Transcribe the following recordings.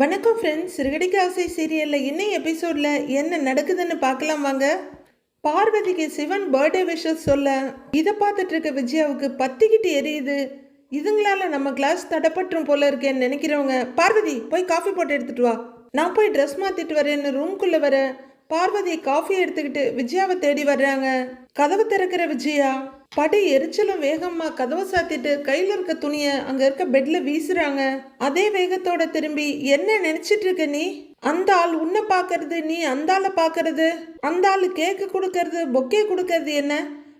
வணக்கம் ஃப்ரெண்ட்ஸ் சிறுகடிக்கு ஆசை சீரியலில் இன்னும் எபிசோடில் என்ன நடக்குதுன்னு பார்க்கலாம் வாங்க. பார்வதிக்கு சிவன் பர்த்டே விஷஸ் சொல்ல இதை பார்த்துட்டு இருக்க விஜயாவுக்கு பத்திக்கிட்டு எரியுது. இதுங்களால நம்ம கிளாஸ் தடப்பட்டும் போல இருக்கேன்னு நினைக்கிறவங்க பார்வதி போய் காஃபி போட்டு எடுத்துட்டு வா. நான் போய் ட்ரெஸ் மாத்திட்டு வரேன்னு ரூம்குள்ளே வர பார்வதி காஃபி எடுத்துக்கிட்டு விஜயாவை தேடி வர்றாங்க. கதவை திறக்கிற விஜயா? படி எரிச்சலும் வேகமாக கதவை சாத்திட்டு கையில் இருக்க துணியை அங்கே இருக்க பெட்டில் வீசுறாங்க. அதே வேகத்தோட திரும்பி என்ன நினச்சிட்டு இருக்க நீ? அந்த ஆள் உன்னை பார்க்கறது நீ அந்த ஆளை பார்க்கறது அந்த ஆள் கேக்கு கொடுக்கறது பொக்கே கொடுக்கறது என்ன?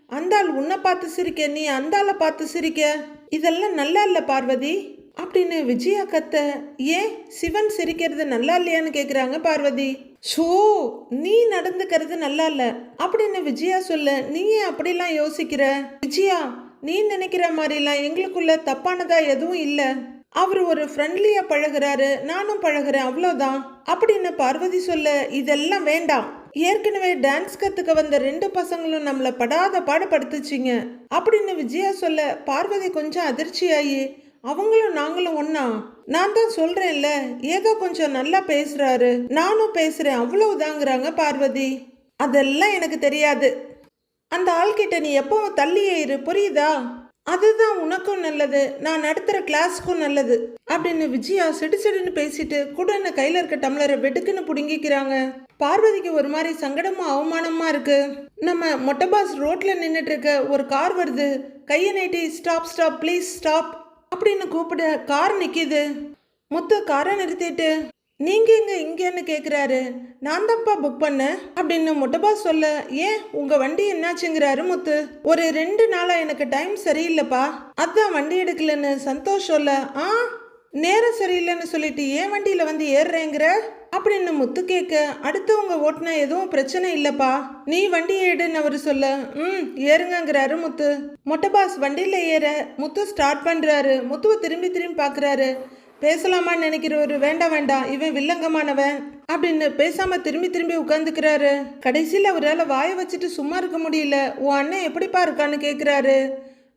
அந்த ஆள் உன்னை பார்த்து சிரிக்க நீ அந்த ஆளை பார்த்து சிரிக்க? இதெல்லாம் நல்லா இல்லை பார்வதி? அப்படின்னு விஜயா கத்த ஏன் சிவன் சிரிக்கிறது நல்லா இல்லையான்னு கேட்குறாங்க பார்வதி. ஷோ நீ நடந்துக்கிறது நல்லா இல்ல. அப்படின்னு விஜயா சொல்ல நீ ஏன் அப்படிலாம் யோசிக்கிற? விஜயா நீ நினைக்கிற மாதிரிலாம் எங்களுக்குள்ள தப்பானதா எதுவும் இல்ல. அவர் ஒரு ஃப்ரெண்ட்லியா பழகுறாரு. நானும் பழகுறேன். அவ்வளோதான் அப்படின்னு பார்வதி சொல்ல இதெல்லாம் வேண்டாம். ஏற்கனவே டான்ஸ் கத்துக்க வந்த ரெண்டு பசங்களும் நம்மள படாத பாடுபடுத்துச்சிங்க. அப்படின்னு விஜயா சொல்ல பார்வதி கொஞ்சம் அதிர்ச்சியாயி அவங்களும் நாங்களும் ஒன்னா நான் தான் சொல்றேன்ல ஏதோ கொஞ்சம் நல்லா பேசுறாரு. நானும் பேசுறேன் அவ்வளவுதாங்கிறாங்க பார்வதி. அதெல்லாம் எனக்கு தெரியாது. அந்த ஆள்கிட்ட நீ எப்பவும் தள்ளியே இரு புரியுதா? அதுதான் உனக்கும் நல்லது நான் நடத்துகிற கிளாஸ்க்கும் நல்லது. அப்படின்னு விஜயா சிடு சிடுன்னு பேசிட்டு கூட கையில் இருக்க டம்ளரை வெடுக்குன்னு பிடுங்கிக்கிறாங்க. பார்வதிக்கு ஒரு மாதிரி சங்கடமும் அவமானமா இருக்கு. நம்ம மொட்டை பாஸ் ரோட்ல நின்றுட்டு இருக்க ஒரு கார் வருது. கையை நீட்டி ஸ்டாப் ஸ்டாப் ப்ளீஸ் ஸ்டாப் அப்படின்னு கூப்பிட கார் நிற்கிது முத்து காரை நிறுத்திட்டு நீங்க இங்க இங்கன்னு கேட்குறாரு நான் தான்ப்பா புக் பண்ணேன் அப்படின்னு முட்டப்பா சொல்ல ஏன் உங்க வண்டி என்னாச்சுங்கிறாரு முத்து. ஒரு ரெண்டு நாளா எனக்கு டைம் சரியில்லைப்பா. அதான் வண்டி எடுக்கலன்னு சந்தோஷ் சொல்ல ஆ நேரம் சரியில்லைன்னு சொல்லிட்டு ஏன் வண்டியில வந்து ஏறுறேங்கிற? அப்படின்னு முத்து கேட்க அடுத்தவங்க ஓட்டினா எதுவும் பிரச்சனை இல்லப்பா. நீ வண்டியை ஏடுன்னு அவர் சொல்ல ம் ஏறுங்கங்கிறாரு முத்து. மொட்டை பாஸ் ஏற முத்து ஸ்டார்ட் பண்ணுறாரு முத்துவை திரும்பி திரும்பி பார்க்குறாரு பேசலாமான்னு நினைக்கிறவரு வேண்டாம் வேண்டாம். இவன் வில்லங்கமானவன். அப்படின்னு பேசாம திரும்பி திரும்பி உட்காந்துக்கிறாரு கடைசியில் அவரால் வாயை வச்சுட்டு சும்மா இருக்க முடியல. உன் அண்ணன் எப்படிப்பா இருக்கான்னு கேட்குறாரு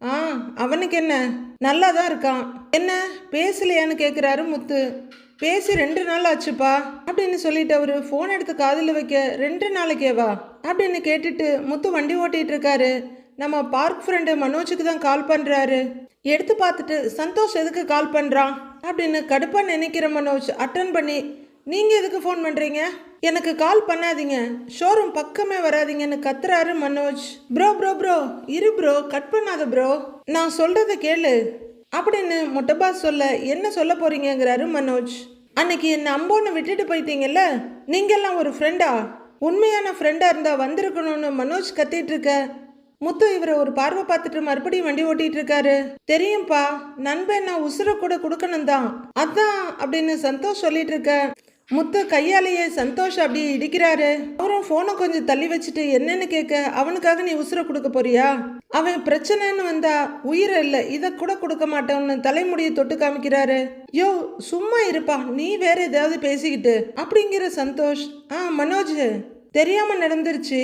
ஆ அவனுக்கு என்ன? நல்லா தான் இருக்கான். என்ன? பேசலையான்னு கேட்குறாரு முத்து. பேசி ரெண்டு நாள் ஆச்சுப்பா. அப்படின்னு சொல்லிட்டு அவரு ஃபோன் எடுத்து காதில் வைக்க ரெண்டு நாளைக்கேவா? அப்படின்னு கேட்டுட்டு முத்து வண்டி ஓட்டிட்டு இருக்காரு. நம்ம பார்க் ஃப்ரெண்டு மனோஜுக்கு தான் கால் பண்ணுறாரு எடுத்து பார்த்துட்டு சந்தோஷ் எதுக்கு கால் பண்ணுறான் அப்படின்னு கடுப்பாக நினைக்கிற மனோஜ் அட்டன் பண்ணி நீங்கள் எதுக்கு ஃபோன் பண்ணுறீங்க எனக்கு கால் பண்ணாதீங்க. ஷோரூம் பக்கமே வராதீங்கன்னு கத்துறாரு மனோஜ். ப்ரோ ப்ரோ ப்ரோ இரு ப்ரோ கட் பண்ணாத ப்ரோ நான் சொல்கிறத கேளு. அப்படின்னு மொட்டபா சொல்ல என்ன சொல்ல போறீங்கிறாரு மனோஜ். அன்னைக்கு என்ன அம்போன்னு விட்டுட்டு போயிட்டீங்கல்ல? நீங்கெல்லாம் ஒரு ஃப்ரெண்டா உண்மையான ஃப்ரெண்டா இருந்தா வந்திருக்கணும்னு மனோஜ் கத்திட்டு இருக்க. முத்து இவரை ஒரு பார்வை பார்த்துட்டு மறுபடியும் வண்டி ஓட்டிட்டு இருக்காரு. தெரியும்பா நண்பன் நான் உசுர கூட கொடுக்கணும் தான் அதான் அப்படின்னு சந்தோஷ் சொல்லிட்டு இருக்க. முத்து கையாலேயே சந்தோஷ் அப்படி இடிக்கிறாரு. அவரும் போனை கொஞ்சம் தள்ளி வச்சுட்டு என்னன்னு கேட்க அவனுக்காக நீ உசுர கொடுக்க போறியா? அவன் பிரச்சனைன்னு வந்தா உயிரை இல்லை இதை கூட கொடுக்க மாட்டேன்னு தலைமுடியை தொட்டு காமிக்கிறாரு. யோ சும்மா இருப்பா நீ வேற ஏதாவது பேசிக்கிட்டு அப்படிங்கிற சந்தோஷ். ஆ மனோஜ் தெரியாம நடந்துருச்சு.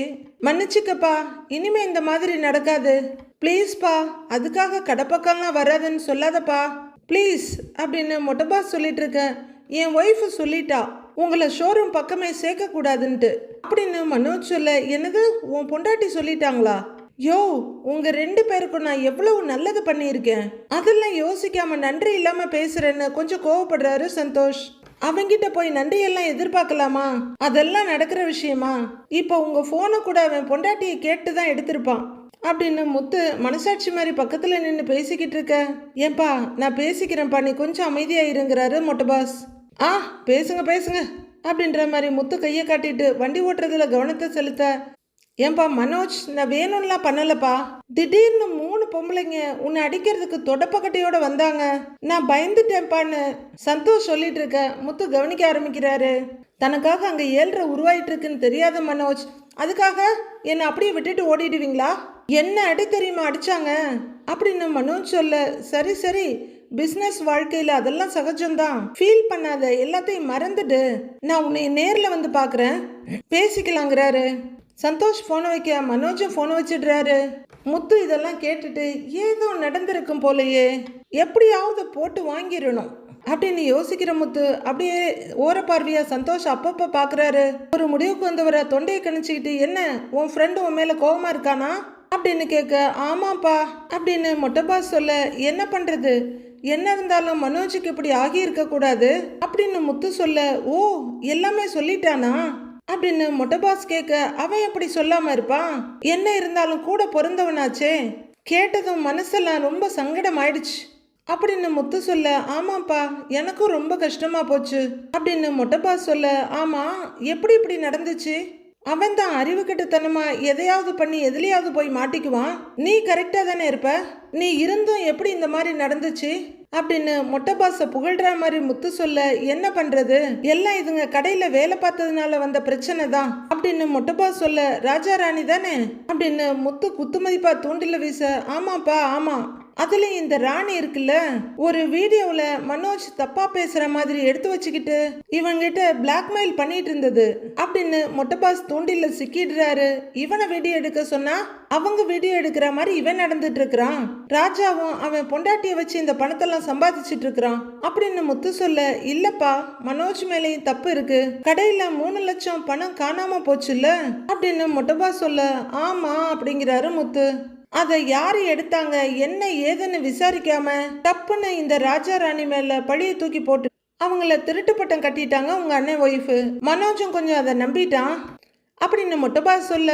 மன்னிச்சுக்கப்பா இனிமே இந்த மாதிரி நடக்காது. ப்ளீஸ்ப்பா அதுக்காக கடப்பக்கம்லாம் வராதுன்னு சொல்லாதப்பா. ப்ளீஸ் அப்படின்னு மொட்டபா சொல்லிட்டு இருக்கேன் என் ஒய்ஃபு சொல்லிட்டா உங்களை ஷோரூம் பக்கமே சேர்க்கக்கூடாதுன்ட்டு. அப்படின்னு மனோஜ் சொல்ல என்னது? உன் பொண்டாட்டி சொல்லிட்டாங்களா? யோ உங்க ரெண்டு பேருக்கும் நான் எவ்வளவு நல்லது பண்ணியிருக்கேன். அதெல்லாம் யோசிக்காம நன்றி இல்லாம பேசுறேன்னு கொஞ்சம் கோவப்படுறாரு சந்தோஷ். அவங்கிட்ட போய் நன்றியெல்லாம் எதிர்பார்க்கலாமா? அதெல்லாம் நடக்கிற விஷயமா? இப்போ உங்க போனை கூட அவன் பொண்டாட்டியை கேட்டு தான் எடுத்திருப்பான். அப்படின்னு முத்து மனசாட்சி மாதிரி பக்கத்துல நின்று பேசிக்கிட்டு இருக்க ஏன்பா நான் பேசிக்கிறேன்ப்பா நீ கொஞ்சம் அமைதியா இருங்கிறாரு மொட்டபாஸ் ஆ பேசுங்க பேசுங்க அப்படின்ற மாதிரி முத்து கையை காட்டிட்டு வண்டி ஓட்டுறதுல கவனத்தை செலுத்த ஏன்பா மனோஜ் நான் வேணும்லாம் பண்ணலப்பா. திடீர்னு மூணு பொம்பளைங்க உன்னை அடிக்கிறதுக்கு தொடப்பக்கட்டையோட வந்தாங்க. நான் பயந்துட்டேன்ப்பான்னு சந்தோஷ் சொல்லிட்டு இருக்க முத்து கவனிக்க ஆரம்பிக்கிறாரு. தனக்காக அங்கே ஏழ்ற உருவாயிட்டு இருக்குன்னு தெரியாத மனோஜ் அதுக்காக என்னை அப்படியே விட்டுட்டு ஓடிடுவீங்களா? என்ன அடி தெரியுமா அடிச்சாங்க? அப்படின்னு மனோஜ் சொல்ல சரி சரி பிஸ்னஸ் வாழ்க்கையில் அதெல்லாம் சகஜம்தான். ஃபீல் பண்ணாத எல்லாத்தையும் மறந்துடு. நான் உன்னை நேரில் வந்து பார்க்குறேன் பேசிக்கலாங்கிறாரு. சந்தோஷ் ஃபோனை வைக்க மனோஜும் ஃபோனை வச்சிடுறாரு. முத்து இதெல்லாம் கேட்டுட்டு ஏதோ நடந்திருக்கும் போலயே எப்படியாவது போட்டு வாங்கிடணும் அப்படின்னு யோசிக்கிற முத்து அப்படியே ஓர பார்வையா சந்தோஷ் அப்பப்ப பாக்குறாரு. ஒரு முடிவுக்கு வந்தவரை தொண்டையை கணிச்சுக்கிட்டு என்ன உன் ஃப்ரெண்டு உன் மேல கோபமாக இருக்கானா? அப்படின்னு கேட்க ஆமாப்பா அப்படின்னு மொட்டைப்பா சொல்ல என்ன பண்றது? என்ன இருந்தாலும் மனோஜுக்கு இப்படி ஆகியிருக்க கூடாது அப்படின்னு முத்து சொல்ல ஓ எல்லாமே சொல்லிட்டானா? அப்படின்னு மொட்டபாஸ் கேட்க அவன் எப்படி சொல்லாம இருப்பான் என்ன இருந்தாலும் கூட பிறந்தவனாச்சே கேட்டதும் மனசெல்லாம் ரொம்ப சங்கடம் ஆயிடுச்சு அப்படின்னு முத்து சொல்ல ஆமாப்பா எனக்கும் ரொம்ப கஷ்டமா போச்சு. அப்படின்னு மொட்டைபாஸ் சொல்ல ஆமா எப்படி இப்படி நடந்துச்சு? அவன் தான் அறிவு கிட்டத்தனமா எதையாவது பண்ணி எதுலையாவது போய் மாட்டிக்குவான்? நீ கரெக்டாக தானே இருப்ப? நீ இருந்தும் எப்படி இந்த மாதிரி நடந்துச்சு? அப்படின்னு மொட்டை பாச புகழ்ற மாதிரி முத்து சொல்ல என்ன பண்றது? எல்லாம் இதுங்க கடையில வேலை பார்த்ததுனால வந்த பிரச்சனை தான். அப்படின்னு மொட்டை பாஸ் சொல்ல ராஜா ராணி தானே? அப்படின்னு முத்து குத்துமதிப்பா தூண்டில வீச ஆமாப்பா ஆமா. அதுலயும் இந்த ராணி இருக்குல்ல ஒரு வீடியோவில் மனோஜ் தப்பா பேசுற மாதிரி எடுத்து வச்சுக்கிட்டு இவங்கிட்ட பிளாக்மெயில் பண்ணிட்டு இருந்தது. அப்படின்னு மொட்டபாஸ் தூண்டில சிக்கிடுறாரு. இவனை வீடியோ எடுக்க சொன்னா அவங்க வீடியோ எடுக்கிற மாதிரி இவன் நடந்துட்டு இருக்கிறான். ராஜாவும் அவன் பொண்டாட்டிய வச்சு இந்த பணத்தெல்லாம் சம்பாதிச்சிட்டு இருக்கிறான். அப்படின்னு முத்து சொல்ல இல்லப்பா மனோஜ் மேலேயும் தப்பு இருக்கு. கடையில மூணு லட்சம் பணம் காணாம போச்சுல்ல? அப்படின்னு மொட்டபா சொல்ல ஆமா அப்படிங்கிறாரு முத்து. அதை யாரு எடுத்தாங்க? என்ன ஏதுன்னு விசாரிக்காம தப்புன்னு இந்த ராஜா ராணி மேல பழிய தூக்கி போட்டு அவங்கள திருட்டு பட்டம் கட்டிட்டாங்க உங்க அண்ணன் ஒய்ஃபு மனோஜும் கொஞ்சம் அதை நம்பிட்டான். அப்படின்னு மொட்டபா சொல்ல.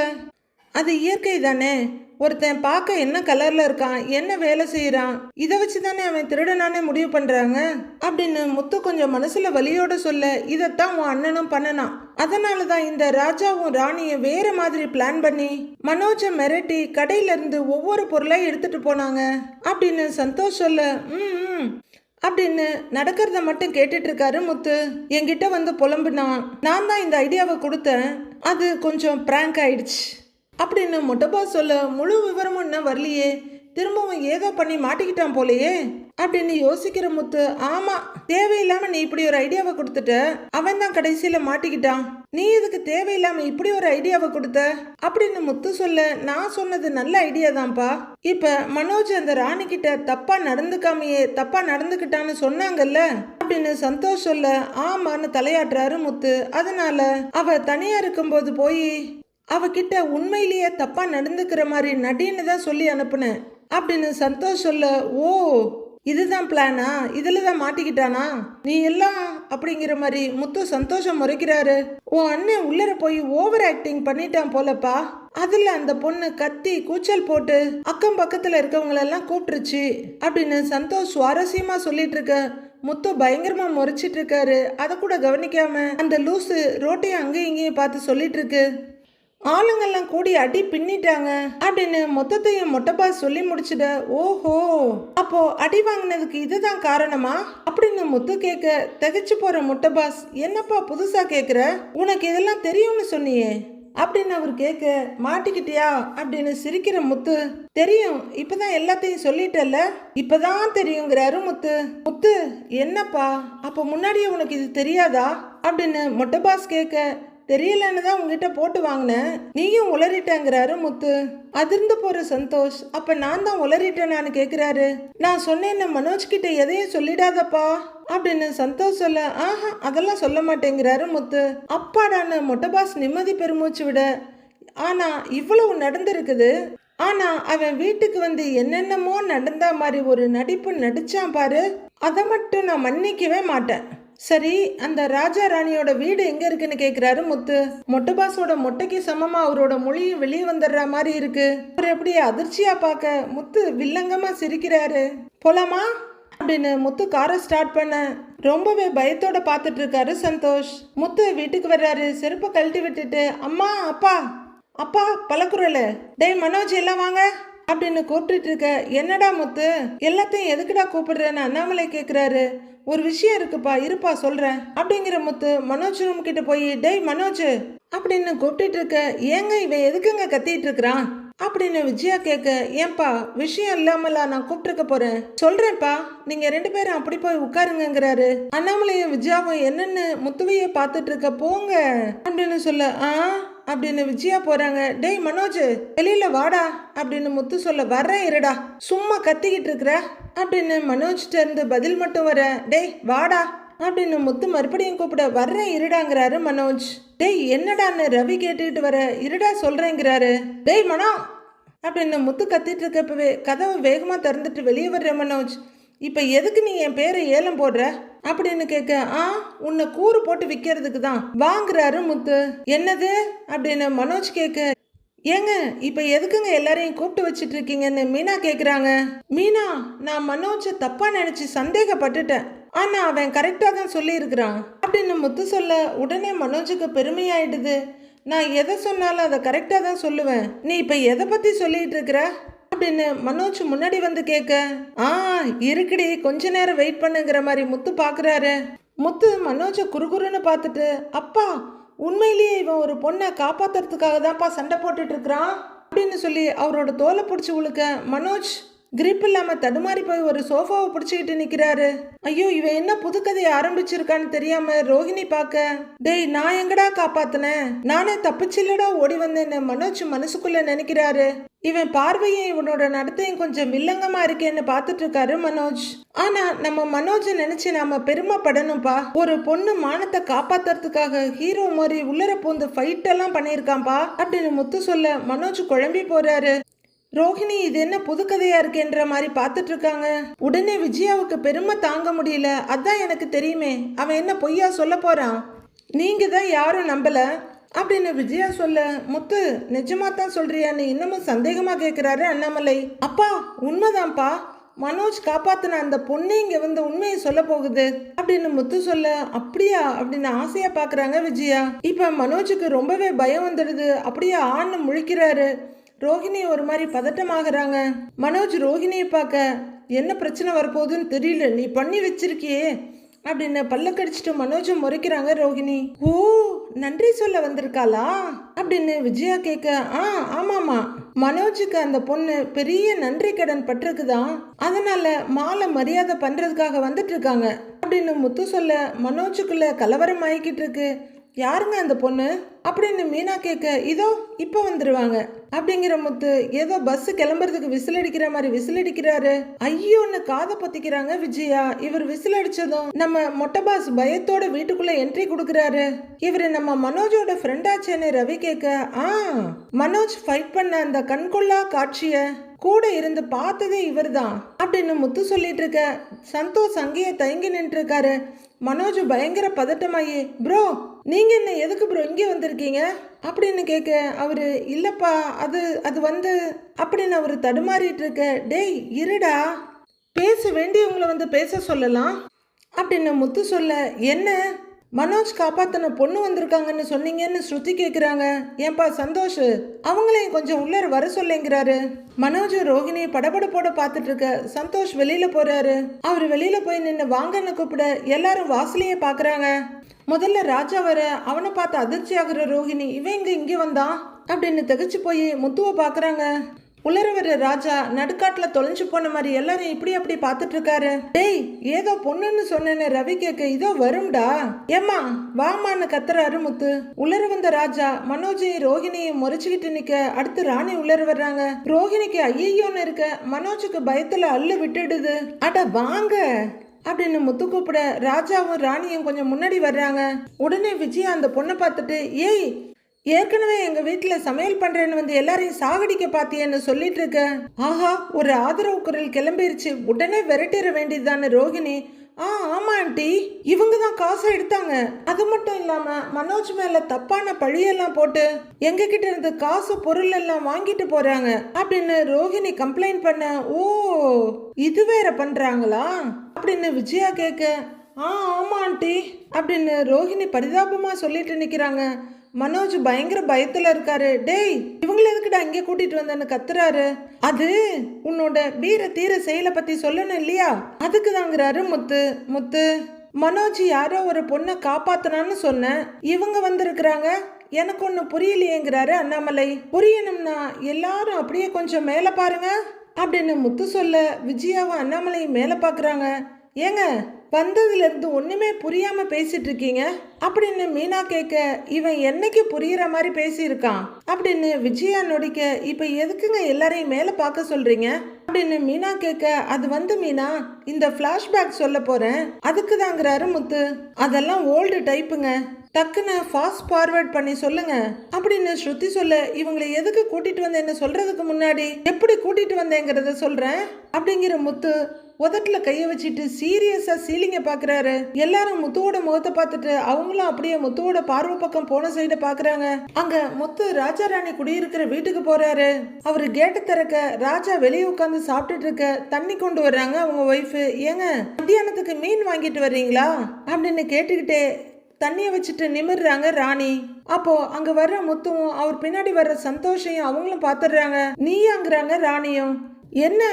அது இயற்கை தானே. ஒருத்தன் பார்க்க என்ன கலர்ல இருக்கான் என்ன வேலை செய்யறான் இதை வச்சு தானே அவன் திருடனானே முடிவு பண்றாங்க? அப்படின்னு முத்து கொஞ்சம் மனசுல வலியோட சொல்ல இதைத்தான் உன் அண்ணனும் பண்ணனான் அதனால தான் இந்த ராஜாவும் ராணியும் வேற மாதிரி பிளான் பண்ணி மனோஜை மிரட்டி கடையில இருந்து ஒவ்வொரு பொருளா எடுத்துட்டு போனாங்க. அப்படின்னு சந்தோஷ் சொல்ல ம் ம் அப்படின்னு நடக்கிறத மட்டும் கேட்டுட்டு இருக்காரு முத்து. என்கிட்ட வந்து புலம்புனான். நான் தான் இந்த ஐடியாவை கொடுத்தேன். அது கொஞ்சம் பிராங்க் ஆயிடுச்சு. அப்படின்னு மொட்டப்பா சொல்ல முழு விவரமும் என்ன வரலையே. திரும்பவும் ஏதோ பண்ணி மாட்டிக்கிட்டான் போலயே. அப்படின்னு யோசிக்கிற முத்து ஆமா தேவையில்லாம நீ இப்படி ஒரு ஐடியாவை கொடுத்துட்ட. அவன் தான் கடைசியில மாட்டிக்கிட்டான். நீ இதுக்கு தேவையில்லாம இப்படி ஒரு ஐடியாவை கொடுத்த? அப்படின்னு முத்து சொல்ல நான் சொன்னது நல்ல ஐடியா தான்ப்பா. இப்ப மனோஜ் அந்த ராணி கிட்ட தப்பா நடந்துக்காமையே தப்பா நடந்துக்கிட்டான்னு சொன்னாங்கல்ல? அப்படின்னு சந்தோஷ் சொல்ல ஆமான்னு தலையாட்டுறாரு முத்து. அதனால அவ தனியா இருக்கும்போது போய் அவகிட்ட உண்மையிலேயே தப்பாக நடந்துக்கிற மாதிரி நடின்னு தான் சொல்லி அனுப்புனேன். அப்படின்னு சந்தோஷ் சொல்ல ஓ இதுதான் பிளானா இதில் தான் மாட்டிக்கிட்டானா? நீ எல்லாம் அப்படிங்கிற மாதிரி முத்து சந்தோஷம் முறைக்கிறாரு. உன் அண்ணன் உள்ளர போய் ஓவர் ஆக்டிங் பண்ணிட்டான் போலப்பா. அதில் அந்த பொண்ணு கத்தி கூச்சல் போட்டு அக்கம் பக்கத்தில் இருக்கவங்களெல்லாம் கூப்பிட்டுருச்சு அப்படின்னு சந்தோஷ் சுவாரஸ்யமாக சொல்லிட்டு இருக்க முத்து பயங்கரமா முறைச்சிட்டு இருக்காரு. அதை கூட கவனிக்காம அந்த லூசு ரோட்டையும் அங்கேயும் இங்கேயும் பார்த்து சொல்லிட்டு இருக்கு. ஆளுங்கெல்லாம் கூடி அடி பின்னிட்டாங்க. அப்படின்னு மொத்தத்தையும் மொட்டப்பா சொல்லி முடிச்சிட ஓஹோ அப்போ அடி வாங்கினதுக்கு இதுதான் காரணமா? அப்படின்னு முத்து கேட்க திகைச்சு போற மொட்டபாஸ் என்னப்பா புதுசா கேக்குற? உனக்கு இதெல்லாம் தெரியும்னு சொன்னியே. அப்படின்னு அவர் கேட்க மாட்டிக்கிட்டியா? அப்படின்னு சிரிக்கிற முத்து தெரியும் இப்பதான் எல்லாத்தையும் சொல்லிட்டல்ல? இப்பதான் தெரியுங்கிறாரு முத்து. முத்து என்னப்பா? அப்ப முன்னாடியே உனக்கு இது தெரியாதா? அப்படின்னு மொட்டபாஸ் கேட்க தெரியலன்னு தான் உங்ககிட்ட போட்டு வாங்கினேன். நீயும் உளறிட்டேங்கிறாரு முத்து. அதிர்ந்து போற சந்தோஷ் அப்ப நான் தான் உளறிட்டேனான்னு கேக்குறாரு. நான் சொன்னேன்னு மனோஜ் கிட்ட எதையும் சொல்லிடாதப்பா. அப்படின்னு சந்தோஷ் சொல்ல ஆஹா அதெல்லாம் சொல்ல மாட்டேங்கிறாரு முத்து. அப்பாடான்னு மொட்டபாஸ் நிம்மதி பெருமூச்சு விட. ஆனா இவ்வளவு நடந்திருக்குது. ஆனா அவன் வீட்டுக்கு வந்து என்னென்னமோ நடந்தா மாதிரி ஒரு நடிப்பு நடிச்சான் பாரு. அதை மட்டும் நான் மன்னிக்கவே மாட்டேன். சரி அந்த ராஜா ராணியோட வீடு எங்க இருக்குன்னு கேக்குறாரு முத்து. மொட்டைபாஸோட மொட்டைக்கு சமமா அவரோட மொழியும் வெளியே வந்துடுற மாதிரி இருக்கு. அவர் எப்படி அதிர்ச்சியா பார்க்க முத்து வில்லங்கமா சிரிக்கிறாரு. போலாமா? அப்படின்னு முத்து காரை ஸ்டார்ட் பண்ண ரொம்பவே பயத்தோட பார்த்துட்டு இருக்காரு சந்தோஷ். முத்து வீட்டுக்கு வர்றாரு. செருப்பை கழட்டி விட்டுட்டு அம்மா அப்பா அப்பா பழக்குறல. டேய் மனோஜ் எல்லாம் வாங்க. அப்படின்னு கூப்பிட்டுட்டு இருக்க என்னடா முத்து? எல்லாத்தையும் எதுக்குடா கூப்பிடுறேன்னு அண்ணாமலை கேட்குறாரு ஒரு விஷயம் இருக்குப்பா இருப்பா சொல்றேன். அப்படிங்கிற முத்து மனோஜ் ரூம் கிட்ட போய் டேய் மனோஜ்! அப்படின்னு கூப்பிட்டுட்டு இருக்க ஏங்க இவன் எதுக்குங்க கத்திட்டு இருக்கிறான் அப்படின்னு விஜயா கேட்க ஏன்பா விஷயம் இல்லாமல நான் கூப்பிட்டுருக்க போறேன்? சொல்றேன்ப்பா நீங்க ரெண்டு பேரும் அப்படி போய் உட்காருங்கங்கிறாரு. அண்ணாமலையும் விஜயாவும் என்னன்னு முத்துவையே பார்த்துட்டு இருக்க போங்க. அப்படின்னு சொல்ல ஆ? அப்படின்னு விஜயா போறாங்க. டேய் மனோஜ் வெளியில வாடா அப்படின்னு முத்து சொல்ல வர்றேன் இருடா. சும்மா கத்திக்கிட்டு இருக்கிற அப்படின்னு மனோஜ்கிட்ட இருந்து பதில் மட்டும் வர டேய் வாடா அப்படின்னு முத்து மறுபடியும் கூப்பிட வர்றேன் இருடாங்கிறாரு மனோஜ். டேய் என்னடான்னு ரவி கேட்டுக்கிட்டு வர இருடா சொல்றேங்கிறாரு. டேய் மனோ அப்படின்னு முத்து கத்திட்டு இருக்கப்பவே கதவை வேகமா திறந்துட்டு வெளியே வர்ற மனோஜ். இப்போ எதுக்கு நீ என் பேரை ஏலம் போடுற? அப்படின்னு கேட்க ஆ உன்னை கூறு போட்டு விற்கிறதுக்கு தான். வாங்குறாரு முத்து. என்னது? அப்படின்னு மனோஜ் கேட்க ஏங்க இப்போ எதுக்குங்க எல்லாரையும் கூப்பிட்டு வச்சிட்டு இருக்கீங்கன்னு மீனா கேட்குறாங்க மீனா நான் மனோஜை தப்பாக நினச்சி சந்தேகப்பட்டுட்டேன். ஆனால் அவன் கரெக்டாக தான் சொல்லியிருக்கிறான். அப்படின்னு முத்து சொல்ல உடனே மனோஜுக்கு பெருமையாயிடுது. நான் எதை சொன்னாலும் அதை கரெக்டாக தான் சொல்லுவேன். நீ இப்போ எதை பற்றி சொல்லிட்டு இருக்கிற அப்படின்னு மனோஜ் முன்னாடி வந்து கேட்க ஆ இருக்குடி கொஞ்ச நேரம் வெயிட் பண்ணுங்கிற மாதிரி முத்து பார்க்குறாரு முத்து மனோஜை குறுகுறுன்னு பார்த்துட்டு அப்பா உண்மையிலேயே இவன் ஒரு பொண்ணை காப்பாத்துறதுக்காக தான்ப்பா சண்டை போட்டுட்டு இருக்கிறான்? அப்படின்னு சொல்லி அவரோட தோலை பிடிச்சி உழுக்க மனோஜ் கிரிப் இல்லாமல் தடுமாறி போய் ஒரு சோஃபாவை பிடிச்சிக்கிட்டு நிற்கிறாரு ஐயோ இவன் என்ன புதுக்கதையை ஆரம்பிச்சிருக்கான்னு தெரியாம ரோஹிணி பார்க்க டேய் நான் எங்கடா காப்பாத்தினேன்? நானே தப்பிச்சில்லடா ஓடி வந்தேன்னு மனோஜ் மனசுக்குள்ள நினைக்கிறாரு. இவன் பார்வையும் இவனோட நடத்தையும் கொஞ்சம் வில்லங்கமா இருக்கேன்னு பார்த்துட்டு இருக்காரு மனோஜ். ஆனா நம்ம மனோஜை நினைச்சு நாம பெருமைப்படணும்ப்பா ஒரு பொண்ணு மானத்தை காப்பாத்துறதுக்காக ஹீரோ மாதிரி உள்ளர பூந்து ஃபைட் எல்லாம் பண்ணியிருக்கான்பா அப்படின்னு முத்து சொல்ல மனோஜ் குழம்பி போறாரு. ரோஹிணி இது என்ன புது கதையா இருக்கேன்ற மாதிரி பார்த்துட்டு இருக்காங்க உடனே விஜயாவுக்கு பெருமை தாங்க முடியல. அதான் எனக்கு தெரியுமே. அவன் என்ன பொய்யா சொல்ல போறான்? நீங்க தான் யாரும் நம்பல. அப்படின்னு விஜயா சொல்ல முத்து நிஜமா தான் சொல்றியான்னு இன்னமும் சந்தேகமா கேட்கிறாரு அண்ணாமலை. அப்பா உண்மைதான்ப்பா. மனோஜ் காப்பாத்தின அந்த பொண்ணு இங்க வந்து உண்மையை சொல்ல போகுது. அப்படின்னு முத்து சொல்ல அப்படியா? அப்படின்னு ஆசையா பாக்குறாங்க விஜயா. இப்ப மனோஜுக்கு ரொம்பவே பயம் வந்துடுது. அப்படியே ஆன்னு முழிக்கிறாரு. ரோஹிணி ஒரு மாதிரி பதட்டமாகறாங்க. மனோஜ் ரோஹிணியை பார்க்க என்ன பிரச்சனை வரப்போகுதுன்னு தெரியல. நீ பண்ணி வச்சிருக்கியே. அப்படின்னு பல்ல கடிச்சிட்டு முறைக்கிறாங்க ரோஹிணி. ஓ நன்றி சொல்ல வந்திருக்காளா? அப்படின்னு விஜயா கேட்க ஆ ஆமாமா மனோஜுக்கு அந்த பொண்ணு பெரிய நன்றி கடன் பட்டிருக்குதான் அதனால மாலை மரியாதை பண்றதுக்காக வந்துட்டு இருக்காங்க. அப்படின்னு முத்து சொல்ல மனோஜுக்குள்ள கலவரம் ஆகிக்கிட்டு இருக்கு. யாருங்க அந்த பொண்ணு? அப்படின்னு மீனா கேட்க இதோ இப்போ வந்துருவாங்க. அப்படிங்கிற முத்து ஏதோ பஸ் கிளம்புறதுக்கு விசில் அடிக்கிற மாதிரி விசில் அடிக்கிறாரு. ஐயோன்னு காதை பத்திக்கிறாங்க விஜயா? இவர் விசில் அடிச்சதும் நம்ம மொட்டை பாஸ் பயத்தோட வீட்டுக்குள்ள என்ட்ரி கொடுக்குறாரு. இவர் நம்ம மனோஜோட ஃப்ரெண்டாச்சேன்னு ரவி கேட்க ஆ மனோஜ் ஃபைட் பண்ண அந்த கண்கொள்ளா காட்சிய கூட இருந்து பார்த்ததே இவர் தான் அப்படின்னு முத்து சொல்லிட்டு இருக்க சந்தோஷ் அங்கேயே தயங்கி நின்று இருக்காரு மனோஜ் பயங்கர பதட்டமாயி ப்ரோ நீங்க என்ன எதுக்கு ப்ரோ இங்கே வந்திருக்கீங்க? அப்படின்னு கேட்க அவரு இல்லப்பா அது அது வந்து அப்படின்னு அவரு தடுமாறிட்டு இருக்க டேய் இருடா பேச வேண்டியவங்கள வந்து பேச சொல்லலாம் அப்படின்னு முத்து சொல்ல என்ன மனோஜ் காப்பாத்தின பொண்ணு வந்திருக்காங்கன்னு சொன்னீங்கன்னு ஸ்ருதி கேட்குறாங்க ஏன்பா சந்தோஷ் அவங்களையும் கொஞ்சம் உள்ளர வர சொல்லேங்கிறாரு. மனோஜ் ரோஹிணி படபடப்போட பார்த்துட்டு இருக்க சந்தோஷ் வெளியில போறாரு. அவர் வெளியில போய் நின்று வாங்கன்னு கூப்பிட எல்லாரும் வாசலையே பார்க்குறாங்க முதல்ல ராஜா வர அவனை பார்த்து அதிர்ச்சி ஆகிற ரோஹிணி இவன் இங்க இங்கே வந்தான் அப்படின்னு தகச்சு போய் முத்துவை பார்க்குறாங்க. உலர வர ராஜா நடுக்காட்டுல தொலைஞ்சு போன மாதிரி எல்லாரும் இப்படி அப்படி பார்த்துட்டு இருக்காரு. டேய் ஏதோ பொண்ணுன்னு சொன்னேன்னு ரவி கேட்க இதோ வரும்டா. ஏம்மா வாமான்னு கத்துறாரு முத்து. உலர வந்த ராஜா மனோஜையும் ரோஹிணியும் முறைச்சுக்கிட்டு நிக்க அடுத்து ராணி உலர வர்றாங்க. ரோஹிணிக்கு ஐயோன்னு இருக்க மனோஜுக்கு பயத்துல அள்ளு விட்டுடுது. அட வாங்க. அப்படின்னு முத்து கூப்பிட ராஜாவும் ராணியும் கொஞ்சம் முன்னாடி வர்றாங்க. உடனே விஜயா அந்த பொண்ணை பார்த்துட்டு ஏய் ஏற்கனவே எங்க வீட்டுல சமையல் பண்றேன்னு வந்து எல்லாரையும் சாகடிக்க பாத்தியன்னு சொல்லிட்டு இருக்க. ஆஹா ஒரு ஆதரவு குரல் கிளம்பிருச்சு. உடனே விரட்டிட வேண்டியதுதானே ரோகிணி. ஆ ஆமாம் ஆண்டி. இவங்க தான் காசை எடுத்தாங்க. அது மட்டும் இல்லாமல் மனோஜ் மேலே தப்பான பழியெல்லாம் போட்டு எங்ககிட்ட இருந்து காசு பொருள் எல்லாம் வாங்கிட்டு போகிறாங்க அப்படின்னு ரோஹிணி கம்ப்ளைண்ட் பண்ண ஓ இது வேற பண்ணுறாங்களா அப்படின்னு விஜயா கேட்க ஆ ஆமாம் ஆண்டி. அப்படின்னு ரோஹிணி பரிதாபமாக சொல்லிட்டு நிற்கிறாங்க மனோஜ் பயங்கர பயத்துல இருக்காரு. டேய் இவங்கள எதுக்குடா அங்கே கூட்டிட்டு வந்தேன்னு கத்துறாரு? அது உன்னோட வீர தீர செயலை பத்தி சொல்லணும் இல்லையா? அதுக்கு தாங்கிறாரு முத்து. முத்து மனோஜ் யாரோ ஒரு பொண்ணை காப்பாத்தனான்னு சொன்னேன். இவங்க வந்திருக்கிறாங்க. எனக்கு ஒன்று புரியலையேங்கிறாரு அண்ணாமலை. புரியணும்னா எல்லாரும் அப்படியே கொஞ்சம் மேலே பாருங்க. அப்படின்னு முத்து சொல்ல விஜயாவும் அண்ணாமலையும் மேலே பார்க்குறாங்க ஏங்க வந்ததுலேருந்து ஒன்றுமே புரியாமல் புரியாம பேசிட்டு இருக்கீங்க அப்படின்னு மீனா கேட்க இவன் என்னைக்கு புரியுற மாதிரி பேசியிருக்கான்? அப்படின்னு விஜயா நொடிக்க இப்போ எதுக்குங்க எல்லாரையும் மேலே பார்க்க சொல்கிறீங்க அப்படின்னு மீனா கேட்க அது வந்து மீனா இந்த ஃப்ளாஷ்பேக் சொல்ல போகிறேன் அதுக்கு தாங்கிறாரு முத்து. அதெல்லாம் ஓல்டு டைப்புங்க. டக்குன்னு ஃபாஸ்ட் ஃபார்வர்ட் பண்ணி சொல்லுங்க. அப்படின்னு ஸ்ருதி சொல்ல இவங்களை எதுக்கு கூட்டிட்டு வந்தேன்னு சொல்றதுக்கு முன்னாடி எப்படி கூட்டிட்டு வந்தேங்கிறத சொல்றேன். அப்படிங்கிற முத்து உதட்டில் கையை வச்சுட்டு சீரியஸாக சீலிங்கை பார்க்குறாரு எல்லாரும் முத்துவோட முகத்தை பார்த்துட்டு அவங்களும் அப்படியே முத்துவோட பார்வை பக்கம் போன சைட பார்க்குறாங்க அங்கே முத்து ராஜா ராணி குடியிருக்கிற வீட்டுக்கு போகிறாரு அவர் கேட்டை திறக்க ராஜா வெளியே உட்காந்து சாப்பிட்டுட்டு இருக்க தண்ணி கொண்டு வர்றாங்க அவங்க ஒய்ஃபு ஏங்க மத்தியானத்துக்கு மீன் வாங்கிட்டு வர்றீங்களா? அப்படின்னு கேட்டுக்கிட்டே தண்ணியை வச்சுட்டு நிமிர்றாங்க ராணி. அப்போ அங்க வர்ற முத்துவும் அவர் பின்னாடி வர்ற சந்தோஷையும் அவங்களும் பாத்துடுறாங்க நீயாங்கிறாங்க ராணியும். என்ன?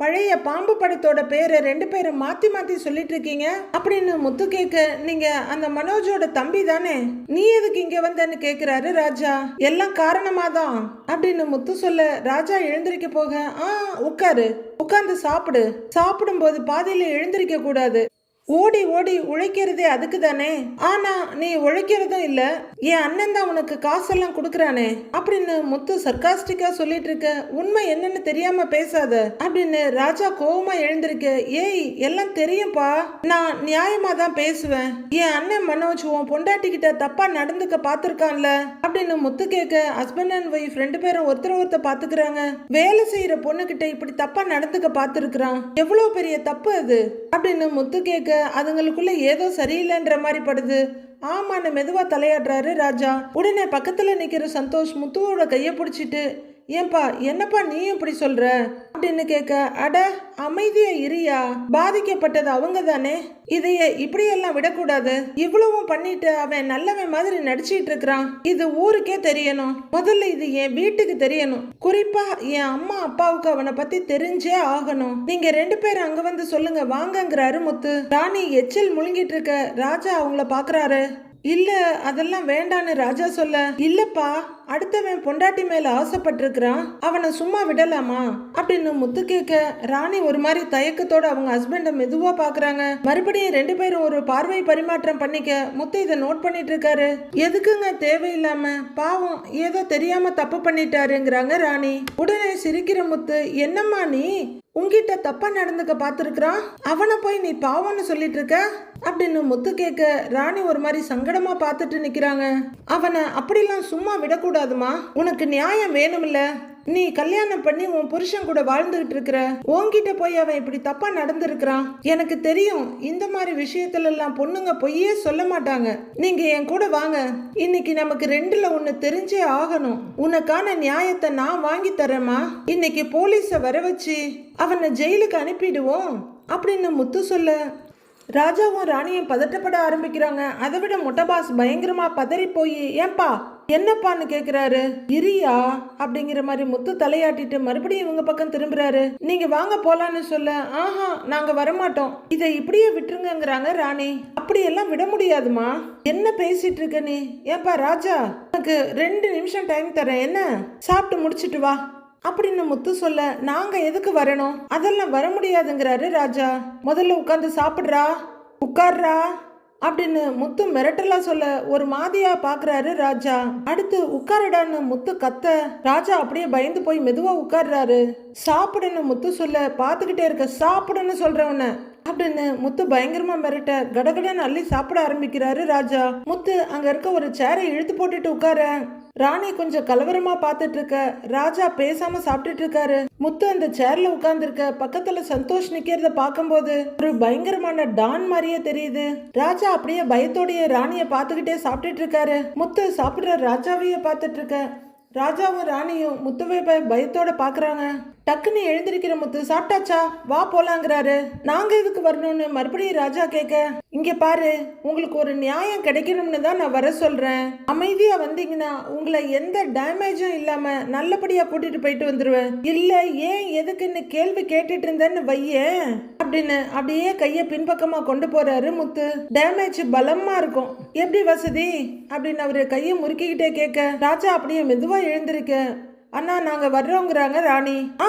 பழைய பாம்பு படத்தோட பேரை ரெண்டு பேரும் மாத்தி மாத்தி சொல்லிட்டு இருக்கீங்க அப்படின்னு முத்து கேட்க நீங்க அந்த மனோஜோட தம்பி தானே? நீ எதுக்கு இங்க வந்தன்னு கேக்குறாரு ராஜா. எல்லாம் காரணமா தான் அப்படின்னு முத்து சொல்ல ராஜா எழுந்திருக்க போக ஆ உட்காரு. உட்காந்து சாப்பிடு. சாப்பிடும்போது பாதியில எழுந்திருக்க கூடாது. ஓடி ஓடி உழைக்கிறதே அதுக்கு தானே? ஆனா நீ உழைக்கிறதும் இல்ல. என் அண்ணன் தான் உனக்கு காசெல்லாம் கொடுக்கறானே. அப்படின்னு முத்து சர்காஸ்டிக்கா சொல்லிட்டு இருக்க உண்மை என்னன்னு தெரியாம பேசாத அப்படின்னு ராஜா கோவமா எழுந்திருக்க ஏய் எல்லாம் தெரியும்பா. நான் நியாயமா தான் பேசுவேன். என் அண்ணன் மனோஜ் உன் பொண்டாட்டி கிட்ட தப்பா நடந்துக்க பாத்திருக்கான்ல அப்படின்னு முத்து கேட்க ஹஸ்பண்ட் அண்ட் ஒய்ஃப் ரெண்டு பேரும் ஒருத்தர் ஒருத்தர் பாத்துக்கிறாங்க வேலை செய்யற பொண்ணு கிட்ட இப்படி தப்பா நடந்துக்க பாத்துருக்கான் எவ்வளவு பெரிய தப்பு அது? அப்படின்னு முத்து கேட்க அதுங்களுக்குள்ள ஏதோ சரியில்லைன்ற மாதிரி படுது. ஆமான்னு மெதுவா தலையாடுறாரு ராஜா. உடனே பக்கத்துல நிக்கிற சந்தோஷ் முத்துவோட கைய பிடிச்சிட்டு ஏன்பா என்னப்பா நீ இப்படி சொல்ற? அப்படின்னு கேட்க அட அமைதியா இரியா பாதிக்கப்பட்டது அவங்க தானே இதைய இப்படியெல்லாம் விடக்கூடாது. இவ்வளவும் பண்ணிட்டு அவன் நல்லவன் மாதிரி நடிச்சிட்டு இருக்கிறான். இது ஊருக்கே தெரியணும். முதல்ல இது என் வீட்டுக்கு தெரியணும். குறிப்பா என் அம்மா அப்பாவுக்கு அவனை பத்தி தெரிஞ்சே ஆகணும். நீங்க ரெண்டு பேரும் அங்க வந்து சொல்லுங்க. வாங்கங்கிறாரு முத்து. ராணி எச்சில் முழுங்கிட்டு இருக்க. ராஜா அவங்கள பாக்குறாரு. இல்ல அதெல்லாம் வேண்டான்னு ராஜா சொல்ல இல்லப்பா அடுத்தவன் பொண்டாட்டி மேல ஆசைப்பட்டிருக்கிறான் அவனை சும்மா விடலாமா? அப்படின்னு முத்து கேட்க ராணி ஒரு மாதிரி தயக்கத்தோட அவங்க ஹஸ்பண்ட மெதுவா பாக்குறாங்க. மறுபடியும் ரெண்டு பேரும் ஒரு பார்வை பரிமாற்றம் பண்ணிக்க முத்து இதை நோட் பண்ணிட்டு இருக்காரு எதுக்குங்க தேவையில்லாம? பாவம் ஏதோ தெரியாம தப்பு பண்ணிட்டாருங்கிறாங்க ராணி. உடனே சிரிக்கிற முத்து என்னம்மா நீ? உங்ககிட்ட தப்பா நடந்துக்க பார்த்துருக்குறான் அவனை போய் நீ பாவம்னு சொல்லிட்டு இருக்க அப்படின்னு முத்து கேட்க ராணி ஒரு மாதிரி சங்கடமா பார்த்துட்டு நிக்கிறாங்க. அவனை அப்படிலாம் சும்மா விடக்கூடாதுமா. உனக்கு நியாயம் வேணும்ல. நீ கல்யாணம் பண்ணி உன் புருஷன் கூட வாழ்ந்துகிட்டு இருக்கிற உன்கிட்ட போய் அவன் இப்படி தப்பா நடந்திருக்கிறான்? எனக்கு தெரியும் இந்த மாதிரி விஷயத்துல எல்லாம் பொண்ணுங்க பொய்யே சொல்ல மாட்டாங்க. நீங்க என் கூட வாங்க. இன்னைக்கு நமக்கு ரெண்டுல ஒண்ணு தெரிஞ்சே ஆகணும். உனக்கான நியாயத்தை நான் வாங்கி தரேம்மா. இன்னைக்கு போலீஸை வர வச்சு அவனை ஜெயிலுக்கு அனுப்பிடுவோம் அப்படின்னு முத்து சொல்ல ராஜாவும் ராணியும் பதட்டப்பட ஆரம்பிக்கிறாங்க. அதை விட மொட்டை பாஸ் பயங்கரமா பதறி போய் ஏன்பா என்னப்பான்னு கேக்குறாரு? இரியா? அப்படிங்கிற மாதிரி முத்து தலையாட்டிட்டு மறுபடியும் இவங்க பக்கம் திரும்புறாரு. நீங்க வாங்க போலான்னு சொல்ல ஆஹா நாங்க வரமாட்டோம். இதை இப்படியே விட்டுருங்கங்கிறாங்க ராணி. அப்படியெல்லாம் விட முடியாதுமா? என்ன பேசிட்டு இருக்க நீ? ஏப்பா ராஜா உனக்கு ரெண்டு நிமிஷம் டைம் தரேன். என்ன? சாப்பிட்டு முடிச்சிட்டு வா. அப்படின்னு முத்து சொல்ல நாங்க எதுக்கு வரணும்? அதெல்லாம் வர முடியாதுங்கிறாரு ராஜா. முதல்ல உட்காந்து சாப்பிடுறா. உட்கார்றா. அப்படின்னு முத்து மிரட்டலா சொல்ல ஒரு மாதிரியா பாக்குறாரு ராஜா. அடுத்து உட்காருடான்னு முத்து கத்த. ராஜா அப்படியே பயந்து போய் மெதுவா உட்கார்றாரு. சாப்பிடுன்னு முத்து சொல்ல பார்த்துக்கிட்டே இருக்க சாப்பிடுன்னு சொல்றவன. அப்படின்னு முத்து பயங்கரமா மிரட்ட கடகடன்னு அள்ளி சாப்பிட ஆரம்பிக்கிறாரு ராஜா. முத்து அங்க இருக்க ஒரு சேரை இழுத்து போட்டுட்டு உட்கார. ராணி கொஞ்சம் கலவரமா பார்த்துட்டு இருக்க ராஜா பேசாம சாப்பிட்டுட்டு இருக்காரு முத்து அந்த சேர்ல உட்கார்ந்துருக்க. பக்கத்துல சந்தோஷ் நிக்கிறத பார்க்கும்போது ஒரு பயங்கரமான டான் மாதிரியே தெரியுது. ராஜா அப்படியே பயத்தோடைய ராணிய பார்த்துக்கிட்டே சாப்பிட்டுட்டு இருக்காரு முத்து சாப்பிடுற ராஜாவையே பார்த்துட்டு இருக்க ராஜாவும் ராணியும் முத்துவை பயத்தோட பாக்குறாங்க டக்குன்னு எழுந்திருக்கிற முத்து சாப்பிட்டாச்சா? வா போலாங்கிறாரு. நாங்க எதுக்கு வரணும்னு மறுபடியும் ராஜா கேட்க இங்க பாரு உங்களுக்கு ஒரு நியாயம் கிடைக்கணும்னு தான் நான் வர சொல்றேன். அமைதியா வந்தீங்கன்னா உங்களை எந்த டேமேஜும் இல்லாம நல்லபடியா கூட்டிட்டு போயிட்டு வந்துருவேன். இல்ல ஏன் எதுக்குன்னு கேள்வி கேட்டுட்டு இருந்தேன்னு வையேன் அப்படின்னு அப்படியே கைய பின்பக்கமா கொண்டு போறாரு முத்து. டேமேஜ் பலமா இருக்கும். எப்படி வசதி? அப்படின்னு அவரு கையை முறுக்கிக்கிட்டே கேட்க ராஜா அப்படியே மெதுவா எழுந்திருக்க. அண்ணா நாங்கள் வர்றோங்கிறாங்க ராணி. ஆ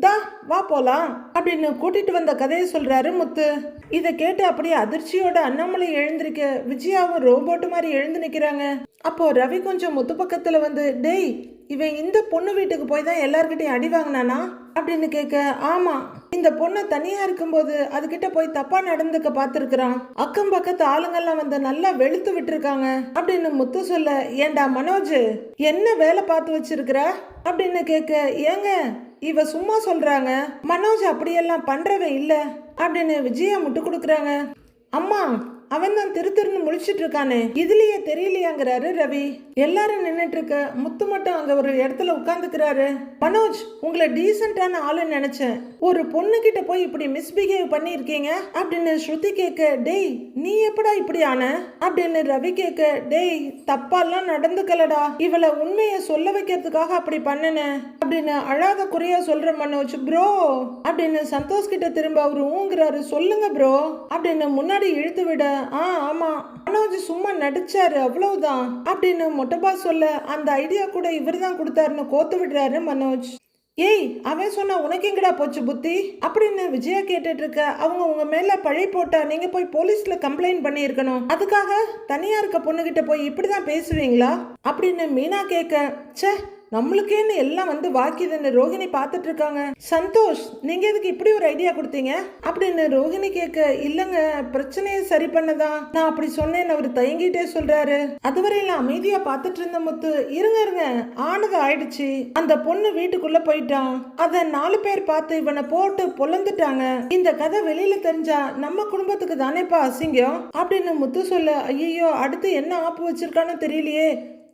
தா வா போலாம் அப்படின்னு கூட்டிட்டு வந்த கதையை சொல்றாரு முத்து. இதை கேட்டு அப்படியே அதிர்ச்சியோட அண்ணாமலை எழுந்திருக்க விஜயாவும் ரோபோட்டு மாதிரி எழுந்து நிக்கிறாங்க. அப்போ ரவி கொஞ்சம் முத்து பக்கத்துல வந்து டேய் இவன் இந்த பொண்ணு வீட்டுக்கு போய் தான் எல்லார்கிட்டையும் அடி வாங்கினானா? அப்படின்னு கேட்க ஆமா இந்த பொண்ணு தனியா இருக்கும்போது அதுகிட்ட போய் தப்பா நடந்துக்க பார்த்துருக்குறான். அக்கம் பக்கத்து ஆளுங்கெல்லாம் வந்து நல்லா வெளுத்து விட்டுருக்காங்க. அப்படின்னு முத்து சொல்ல ஏண்டா மனோஜ் என்ன வேலை பார்த்து வச்சிருக்கிற? அப்படின்னு கேட்க ஏங்க இவ சும்மா சொல்றாங்க மனோஜ் அப்படியெல்லாம் பண்றவன் இல்ல அப்படின்னு விஜயா முட்டு கொடுக்குறாங்க. அம்மா அவன் தான் திரு திருன்னு முழிச்சிட்டு இருக்கானே இதுலயே தெரியலையாங்கிறாரு ரவி. எல்லாரும் நின்றுட்டு இருக்க முத்து மட்டும் அங்க ஒரு இடத்துல உட்காந்துக்கிறாரு மனோஜ் உங்களை டீசென்டான ஆளுன்னு நினைச்சேன். ஒரு பொண்ணு கிட்ட போய் இப்படி மிஸ்பிஹேவ் பண்ணியிருக்கீங்க? அப்படின்னு ஸ்ருதி கேட்க டேய் நீ எப்படா இப்படி ஆன? அப்படின்னு ரவி கேட்க டேய் தப்பாலாம் நடந்துக்கலடா. இவளை உண்மையை சொல்ல வைக்கிறதுக்காக அப்படி பண்ணுனேன் அப்படின்னு அழாத குறையா சொல்ற மனோஜ் ப்ரோ அப்படின்னு சந்தோஷ் கிட்ட திரும்ப அவரு ஊங்குறாரு சொல்லுங்க ப்ரோ அப்படின்னு முன்னாடி இழுத்து விட ஆ ஆமாம் மனோஜ் சும்மா நடிச்சாரு அவ்வளவுதான். அப்படின்னு மொட்டபா சொல்ல அந்த ஐடியா கூட இவர் தான் கொடுத்தாருன்னு கோத்து விடுறாரு மனோஜ். ஏய் அவன் சொன்னா உனக்கு எங்கடா போச்சு புத்தி? அப்படின்னு விஜயா கேட்டுட்டு இருக்க அவங்க உங்க மேல பழி போட்டா நீங்க போய் போலீஸ்ல கம்ப்ளைண்ட் பண்ணியிருக்கணும். அதுக்காக தனியா இருக்க பொண்ணுகிட்ட போய் இப்படிதான் பேசுவீங்களா? அப்படின்னு மீனா கேட்க ச்சே நம்மளுக்கேன்னு எல்லாம் வந்து வாக்கியதுன்னு ரோஹிணி பார்த்துட்டு இருக்காங்க சந்தோஷ் நீங்க எதுக்கு இப்படி ஒரு ஐடியா கொடுத்தீங்க? அப்படின்னு ரோஹிணி கேட்க இல்லைங்க பிரச்சனையை சரி பண்ணதான் நான் அப்படி சொன்னேன்னு அவர் தயங்கிட்டே சொல்றாரு. அதுவரையில அமைதியா பார்த்துட்டு இருந்த முத்து இருங்க இருங்க ஆனது ஆயிடுச்சு. அந்த பொண்ணு வீட்டுக்குள்ள போயிட்டான் அத நாலு பேர் பார்த்து இவனை போட்டு பொழந்துட்டாங்க. இந்த கதை வெளியில தெரிஞ்சா நம்ம குடும்பத்துக்கு தானேப்பா அசிங்கம்? அப்படின்னு முத்து சொல்ல ஐயோ அடுத்து என்ன ஆப்பு வச்சிருக்கான்னு தெரியலையே.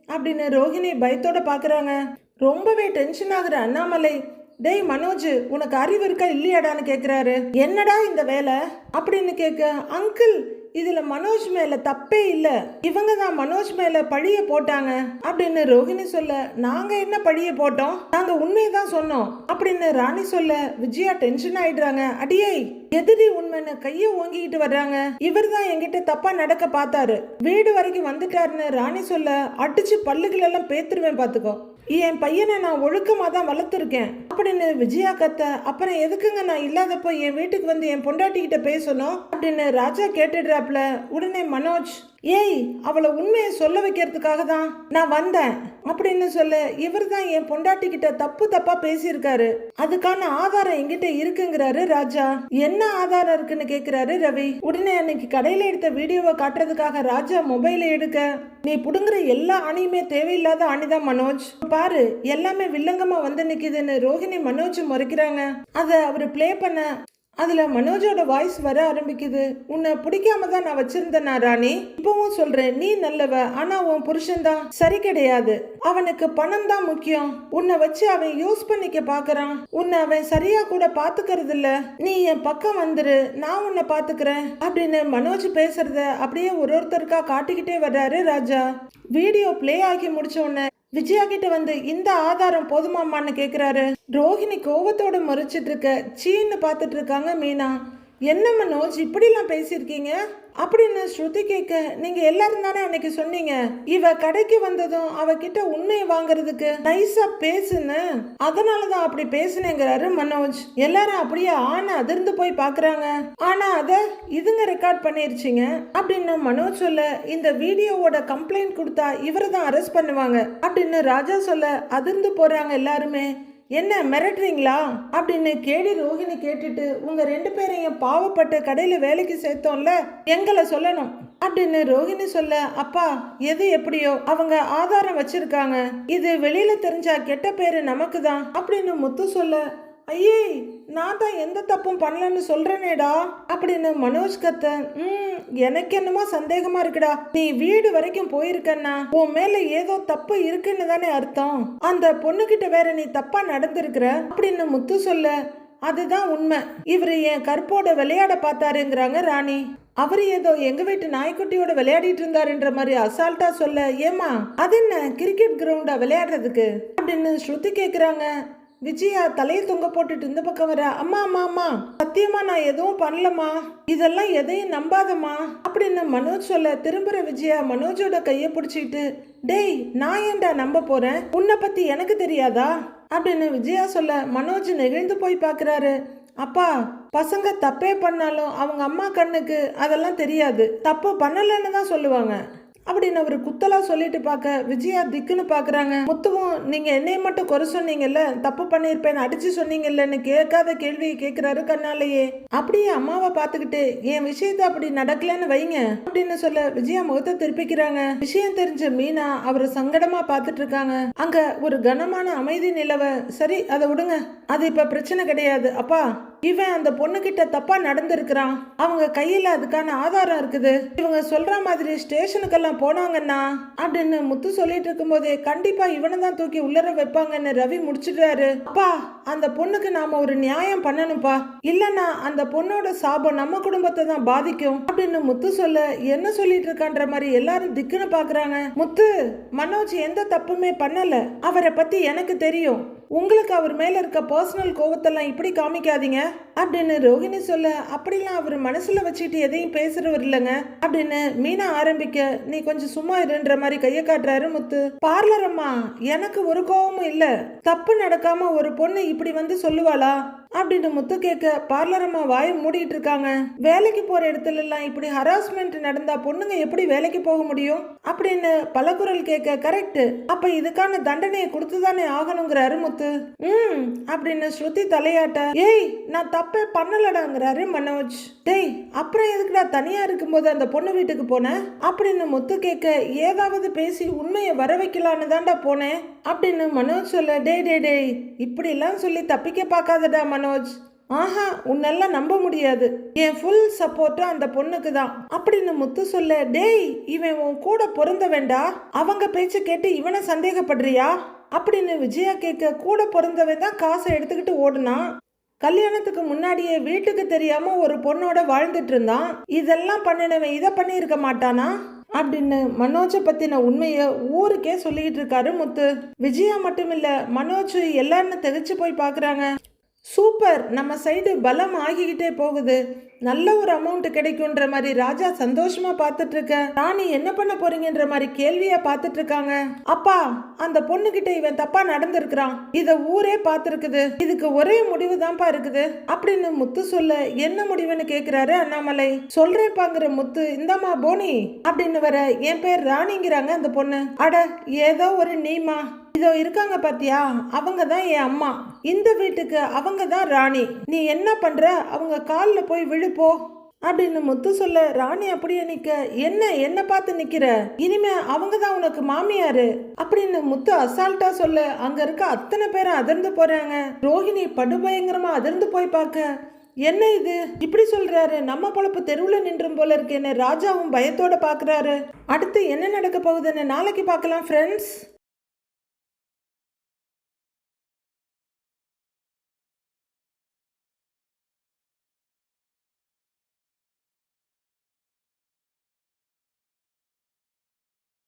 அப்படின்னு ரோஹிணி பயத்தோட பார்க்குறாங்க ரொம்பவே டென்ஷன் ஆகுற அண்ணாமலை டேய் மனோஜ் உனக்கு அறிவு இருக்கா இல்லையாடான்னு கேட்குறாரு என்னடா இந்த வேலை? அப்படின்னு கேட்க அங்கிள் இதுல மனோஜ் மேல தப்பே இல்ல. இவங்க தான் மனோஜ் மேல பழிய போட்டாங்க. அப்படின்னு ரோஹிணி சொல்ல நாங்க என்ன பழிய போட்டோம்? நாங்க உண்மையை தான் சொன்னோம். அப்படின்னு ராணி சொல்ல விஜயா டென்ஷன் ஆயிடுறாங்க. அடியே எதிரி உண்மைன்னு கைய ஓங்கிக்கிட்டு வர்றாங்க. இவர் தான் என்கிட்ட தப்பா நடக்க பார்த்தாரு. வீடு வரைக்கும் வந்துட்டாருன்னு ராணி சொல்ல அடிச்சு பல்லுகள் எல்லாம் பேத்துருவேன் பாத்துக்கோ. என் பையனை நான் ஒழுக்கமாக தான் வளர்த்துருக்கேன். அப்படின்னு விஜயா கத்த அப்புறம் எதுக்குங்க நான் இல்லாதப்போ என் வீட்டுக்கு வந்து என் பொண்டாட்டிக்கிட்ட பேசணும்? அப்படின்னு ராஜா கேட்டுடுறாப்புல உடனே மனோஜ் ஏய் அவளை உண்மையை சொல்ல வைக்கிறதுக்காக தான் நான் வந்தேன். அப்படின்னு சொல்ல இவர் தான் என் பொண்டாட்டி கிட்ட தப்பு தப்பா பேசியிருக்காரு. அதுக்கான ஆதாரம் என்கிட்ட இருக்குங்கிறாரு ராஜா. என்ன ஆதாரம் இருக்குன்னு கேக்குறாரு ரவி. உடனே அன்னைக்கு கடையில எடுத்த வீடியோவை காட்டுறதுக்காக ராஜா மொபைலை எடுக்க நீ புடுங்குற எல்லா அணியுமே தேவையில்லாத அணிதான் மனோஜ். பாரு எல்லாமே வில்லங்கமா வந்து நிக்குதுன்னு ரோஹிணி மனோஜ் முறைக்கிறாங்க. அதை அவரு ப்ளே பண்ண அதில் மனோஜோட வாய்ஸ் வர ஆரம்பிக்குது. உன்னை பிடிக்காம தான் நான் வச்சிருந்தேன் நான் ராணி? இப்பவும் சொல்றேன் நீ நல்லவ ஆனா உன் புருஷன்தான் சரி கிடையாது. அவனுக்கு பணம் தான் முக்கியம். உன்னை வச்சு அவன் யூஸ் பண்ணிக்க பாக்குறான். உன்னை அவன் சரியா கூட பாத்துக்கிறது இல்ல நீ என் பக்கம் வந்துரு நான் உன்னை பாத்துக்கிறேன் அப்படின்னு மனோஜ் பேசுறத அப்படியே ஒரு ஒருத்தருக்கா காட்டிக்கிட்டே வர்றாரு ராஜா. வீடியோ ப்ளே ஆகி முடிச்ச உடனே விஜயா கிட்ட வந்து இந்த ஆதாரம் போதுமாமான்னு கேட்குறாரு ரோஹிணி கோவத்தோட முறைச்சிட்டு இருக்க சீன்னு பார்த்துட்டு இருக்காங்க மீனா. என்ன மனோஜ் இப்படிலாம் பேசியிருக்கீங்க? அப்படின்னு ஸ்ருதி கேட்க நீங்க எல்லாரும் தானே அன்னைக்கு சொன்னீங்க? இவ கடைக்கு வந்ததும் அவகிட்ட உண்மையை வாங்குறதுக்கு நைஸா பேசுன்னு. அதனாலதான் அப்படி பேசுனேங்கிறாரு மனோஜ். எல்லாரும் அப்படியே ஆன அதிர்ந்து போய் பாக்குறாங்க. ஆனா அத இதுங்க ரெக்கார்ட் பண்ணிருச்சிங்க. அப்படின்னு மனோஜ் சொல்ல இந்த வீடியோவோட கம்ப்ளைண்ட் கொடுத்தா இவரை தான் அரெஸ்ட் பண்ணுவாங்க. அப்படின்னு ராஜா சொல்ல அதிர்ந்து போறாங்க எல்லாருமே. என்ன மிரட்டுறீங்களா? அப்படின்னு கேடி ரோஹிணி கேட்டுட்டு உங்க ரெண்டு பேரையும் பாவப்பட்டு கடையில வேலைக்கு சேர்த்தோம்ல எங்களை சொல்லணும். அப்படின்னு ரோஹிணி சொல்ல அப்பா எது எப்படியோ அவங்க ஆதாரம் வச்சிருக்காங்க. இது வெளியில தெரிஞ்சா கெட்ட பேரு நமக்கு தான் அப்படின்னு முத்து சொல்ல ஐயே நான் தான் எந்த தப்பும் பண்ணலன்னு சொல்கிறேனேடா அப்படின்னு மனோஜ் கத்த ம் எனக்கு என்னமோ சந்தேகமா இருக்குடா. நீ வீடு வரைக்கும் போயிருக்கன்னா உன் மேல ஏதோ தப்பு இருக்குன்னு தானே அர்த்தம். அந்த பொண்ணுகிட்ட வேற நீ தப்பா நடந்திருக்கிற? அப்படின்னு முத்து சொல்ல அதுதான் உண்மை. இவர் என் கற்போட விளையாட பார்த்தாருங்கிறாங்க ராணி. அவர் ஏதோ எங்க வீட்டு நாய்க்குட்டியோட விளையாடிட்டு இருந்தாருன்ற மாதிரி அசால்ட்டா சொல்ல ஏமா அது என்ன கிரிக்கெட் கிரவுண்டா விளையாடுறதுக்கு? அப்படின்னு ஸ்ருதி கேக்குறாங்க. விஜயா தலையை தொங்க போட்டுட்டு இந்த பக்கம் வர அம்மா அம்மா அம்மா சத்தியமா நான் எதுவும் பண்ணலம்மா. இதெல்லாம் எதையும் நம்பாதம்மா. அப்படின்னு மனோஜ் சொல்ல திரும்புற விஜயா மனோஜோட கையை பிடிச்சிக்கிட்டு டேய் நான் ஏன்டா நம்ப போறேன்? உன்னை பத்தி எனக்கு தெரியாதா? அப்படின்னு விஜயா சொல்ல மனோஜ் நெகிழ்ந்து போய் பார்க்குறாரு அப்பா பசங்க தப்பே பண்ணாலும் அவங்க அம்மா கண்ணுக்கு அதெல்லாம் தெரியாது. தப்பு பண்ணலைன்னு தான் சொல்லுவாங்க. அப்படின்னு அவர் குத்தலா சொல்லிட்டு பார்க்க விஜயா திக்குன்னு பார்க்குறாங்க. முத்துவும் நீங்க என்னைய மட்டும் குறை சொன்னீங்கல்ல? தப்பு பண்ணியிருப்பேன் அடிச்சு சொன்னீங்கல்லன்னு கேட்காத கேள்வியை கேட்கிறாரு கண்ணாலேயே. அப்படியே அம்மாவை பார்த்துக்கிட்டு என் விஷயத்த அப்படி நடக்கலன்னு வைங்க அப்படின்னு சொல்ல விஜயா முகத்தை திருப்பிக்கிறாங்க. விஷயம் தெரிஞ்ச மீனா அவரை சங்கடமா பார்த்துட்டு இருக்காங்க. அங்க ஒரு கனமான அமைதி நிலவ சரி அதை விடுங்க. அது இப்ப பிரச்சனை கிடையாது. அப்பா இவன் அந்த பொண்ணுகிட்ட தப்பா நடந்திருக்கிறான். அவங்க கையில அதுக்கான ஆதாரம் இருக்குது. இவங்க சொல்ற மாதிரி ஸ்டேஷனுக்கெல்லாம் போனாங்கன்னா அப்படின்னு முத்து சொல்லிட்டு இருக்கும்போதே கண்டிப்பா இவனை தான் தூக்கி உள்ளர வைப்பாங்கன்னு ரவி முடிச்சிட்டாரு அப்பா அந்த பொண்ணுக்கு நாம ஒரு நியாயம் பண்ணணும்ப்பா. இல்லனா அந்த பொண்ணோட சாபம் நம்ம குடும்பத்தை தான் பாதிக்கும் அப்படின்னு முத்து சொல்ல என்ன சொல்லிட்டு இருக்கான்ற மாதிரி எல்லாரும் திக்குன்னு பாக்குறாங்க. முத்து மனோஜ் எந்த தப்புமே பண்ணல. அவரை பத்தி எனக்கு தெரியும். உங்களுக்கு அவர் மேல இருக்க பர்சனல் கோவத்தெல்லாம் இப்படி காமிக்காதீங்க. அப்படின்னு ரோஹிணி சொல்ல அப்படிலாம் அவர் மனசுல வச்சுட்டு எதையும் பேசுறவர் இல்லைங்க. அப்படின்னு மீனா ஆரம்பிக்க நீ கொஞ்சம் சும்மா இருன்ற மாதிரி கையை காட்டுறாரு முத்து. பார்லர் அம்மா எனக்கு ஒரு கோவமும் இல்ல. தப்பு நடக்காம ஒரு பொண்ணு இப்படி வந்து சொல்லுவாளா? அப்படின்னு முத்து கேட்க பார்லர் அம்மா வாயை மூடிட்டு இருக்காங்க. வேலைக்கு போற இடத்துல எல்லாம் இப்படி ஹராஸ்மெண்ட் நடந்தா பொண்ணுங்க எப்படி வேலைக்கு போக முடியும்? அப்படின்னு பல குரல் கேட்க கரெக்ட் அப்ப இதுக்கான தண்டனையை கொடுத்துதானே ஆகணுங்கிறாரு முத்து. ம் அப்படின்னு ஸ்ருதி தலையாட்ட ஏய் நான் தப்பே பண்ணலடாங்கிறாரு மனோஜ். டேய் அப்புறம் எதுக்குடா தனியா இருக்கும்போது அந்த பொண்ணு வீட்டுக்கு போனேன் அப்படின்னு முத்து கேட்க ஏதாவது பேசி உண்மையை வர வைக்கலான்னு தான்டா போனேன். அப்படின்னு மனோஜ் சொல்ல டேய் டே டேய் இப்படிலாம் சொல்லி தப்பிக்க பார்க்காதடா மனோஜ். ஆஹா உன்னெல்லாம் நம்ப முடியாது. என் ஃபுல் சப்போர்ட்டும் அந்த பொண்ணுக்கு தான் அப்படின்னு முத்து சொல்ல டேய் இவன் உன் கூட பொருந்த வேண்டா அவங்க பேச்சு கேட்டு இவனை சந்தேகப்படுறியா? அப்படின்னு விஜயா கேட்க கூட பிறந்தவன் தான் காசை எடுத்துக்கிட்டு ஓடுனான். கல்யாணத்துக்கு முன்னாடியே வீட்டுக்கு தெரியாம ஒரு பொண்ணோட வாழ்ந்துட்டு இருந்தான். இதெல்லாம் பண்ணினவன் இதை பண்ணியிருக்க மாட்டானா? அப்படின்னு மனோஜை பற்றின உண்மையை ஊருக்கே சொல்லிக்கிட்டு இருக்காரு முத்து. விஜயா மட்டும் இல்லை மனோஜ் எல்லாருன்னு திகைச்சு போய் பார்க்குறாங்க சூப்பர். நம்ம சைடு பலம் ஆகிக்கிட்டே போகுது. நல்ல ஒரு அமௌண்ட் கிடைக்குன்ற மாதிரி ராஜா சந்தோஷமா பார்த்துட்டு இருக்க ராணி என்ன பண்ண போறீங்கன்ற மாதிரி கேள்வியா பார்த்துட்டு இருக்காங்க அப்பா அந்த பொண்ணுகிட்ட இவன் தப்பா நடந்திருக்கிறான். இத ஊரே பார்த்துருக்குது. இதுக்கு ஒரே முடிவு தான்ப்பா இருக்குது. அப்படின்னு முத்து சொல்ல என்ன முடிவுன்னு கேக்குறாரு அண்ணாமலை. சொல்றேன்பாங்கிற முத்து இந்தாம்மா போனி. அப்படின்னு வர என் பேர் ராணிங்கிறாங்க அந்த பொண்ணு. அட ஏதோ ஒரு நீமா. இதோ இருக்காங்க பாத்தியா? அவங்க தான் என் அம்மா. இந்த வீட்டுக்கு அவங்க தான் ராணி. நீ என்ன பண்ற? அவங்க காலில் போய் விழுப்போ. அப்படின்னு முத்து சொல்ல ராணி அப்படியே நிக்க. என்ன என்ன பார்த்து நிக்கிற? இனிமே அவங்க தான் உனக்கு மாமியாரு. அப்படின்னு முத்து அசால்ட்டா சொல்ல அங்க இருக்க அத்தனை பேரும் அதிர்ந்து போறாங்க. ரோஹிணி படுபயங்கரமா அதிர்ந்து போய் பார்க்க என்ன இது? இப்படி சொல்றாரு. நம்ம பொழப்பு தெருவில் நின்றும் போல இருக்கேன்னு ராஜாவும் பயத்தோட பார்க்கறாரு அடுத்து என்ன நடக்க போகுதுன்னு நாளைக்கு பார்க்கலாம் ஃப்ரெண்ட்ஸ்